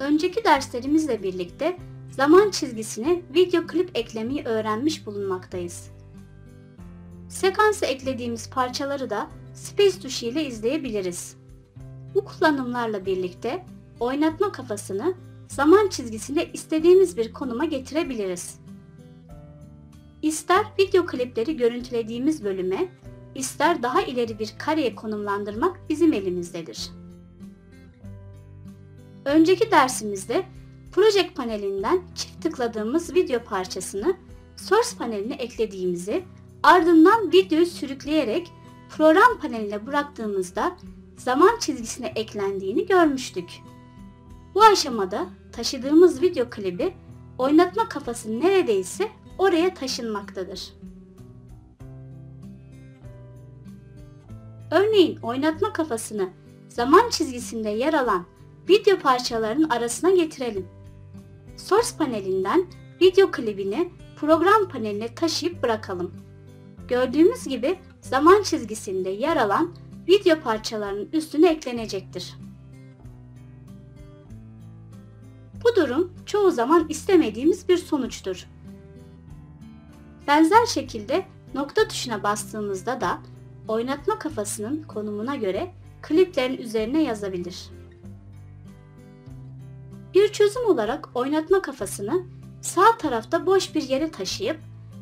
Önceki derslerimizle birlikte zaman çizgisine video klip eklemeyi öğrenmiş bulunmaktayız. Sekansa eklediğimiz parçaları da Space tuşu ile izleyebiliriz. Bu kullanımlarla birlikte oynatma kafasını zaman çizgisinde istediğimiz bir konuma getirebiliriz. İster video klipleri görüntülediğimiz bölüme, ister daha ileri bir kareye konumlandırmak bizim elimizdedir. Önceki dersimizde Project panelinden çift tıkladığımız video parçasını Source paneline eklediğimizi, ardından videoyu sürükleyerek program paneline bıraktığımızda zaman çizgisine eklendiğini görmüştük. Bu aşamada taşıdığımız video klibi oynatma kafası neredeyse oraya taşınmaktadır. Örneğin oynatma kafasını zaman çizgisinde yer alan video parçalarının arasına getirelim. Source panelinden video klibini program paneline taşıyıp bırakalım. Gördüğümüz gibi zaman çizgisinde yer alan video parçalarının üstüne eklenecektir. Bu durum çoğu zaman istemediğimiz bir sonuçtur. Benzer şekilde nokta tuşuna bastığımızda da oynatma kafasının konumuna göre kliplerin üzerine yazabilir. Bir çözüm olarak oynatma kafasını sağ tarafta boş bir yere taşıyıp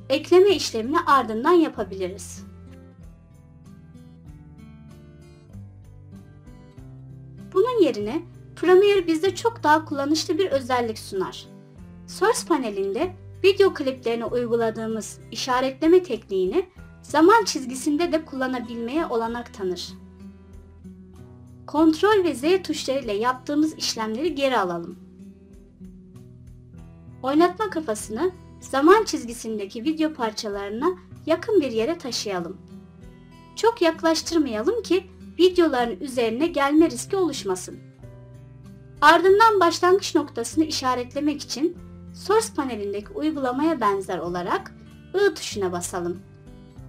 ekleme işlemini ardından yapabiliriz. Bunun yerine Premiere bizde çok daha kullanışlı bir özellik sunar. Source panelinde video kliplerine uyguladığımız işaretleme tekniğini zaman çizgisinde de kullanabilmeye olanak tanır. Ctrl ve Z tuşlarıyla yaptığımız işlemleri geri alalım. Oynatma kafasını zaman çizgisindeki video parçalarına yakın bir yere taşıyalım. Çok yaklaştırmayalım ki videoların üzerine gelme riski oluşmasın. Ardından başlangıç noktasını işaretlemek için Source panelindeki uygulamaya benzer olarak I tuşuna basalım.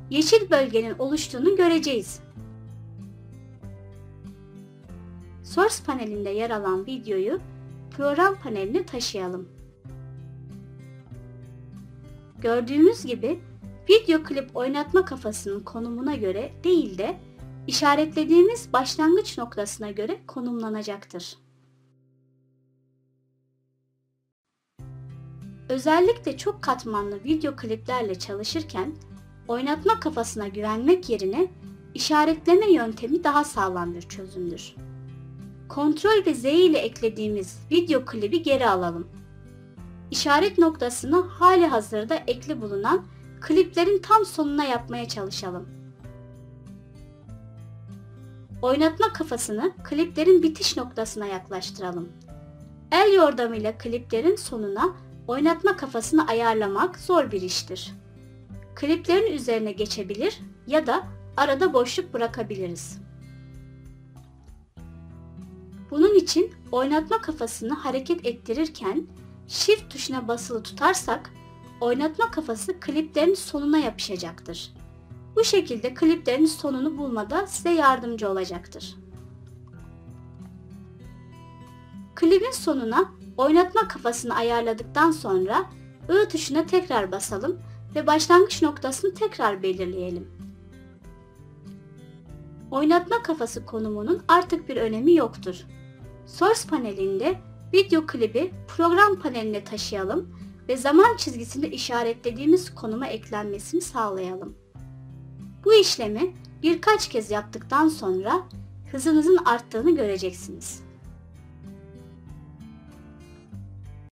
Yeşil bölgenin oluştuğunu göreceğiz. Source panelinde yer alan videoyu program paneline taşıyalım. Gördüğümüz gibi video klip oynatma kafasının konumuna göre değil de işaretlediğimiz başlangıç noktasına göre konumlanacaktır. Özellikle çok katmanlı video kliplerle çalışırken oynatma kafasına güvenmek yerine işaretleme yöntemi daha sağlam bir çözümdür. Ctrl ve Z ile eklediğimiz video klibi geri alalım. İşaret noktasını hali hazırda ekli bulunan kliplerin tam sonuna yapmaya çalışalım. Oynatma kafasını kliplerin bitiş noktasına yaklaştıralım. El yordamıyla kliplerin sonuna oynatma kafasını ayarlamak zor bir iştir. Kliplerin üzerine geçebilir ya da arada boşluk bırakabiliriz. Bunun için oynatma kafasını hareket ettirirken Shift tuşuna basılı tutarsak oynatma kafası kliplerin sonuna yapışacaktır. Bu şekilde kliplerin sonunu bulmada size yardımcı olacaktır. Klibin sonuna oynatma kafasını ayarladıktan sonra I tuşuna tekrar basalım ve başlangıç noktasını tekrar belirleyelim. Oynatma kafası konumunun artık bir önemi yoktur. Source panelinde video klibi program paneline taşıyalım ve zaman çizgisinde işaretlediğimiz konuma eklenmesini sağlayalım. Bu işlemi birkaç kez yaptıktan sonra hızınızın arttığını göreceksiniz.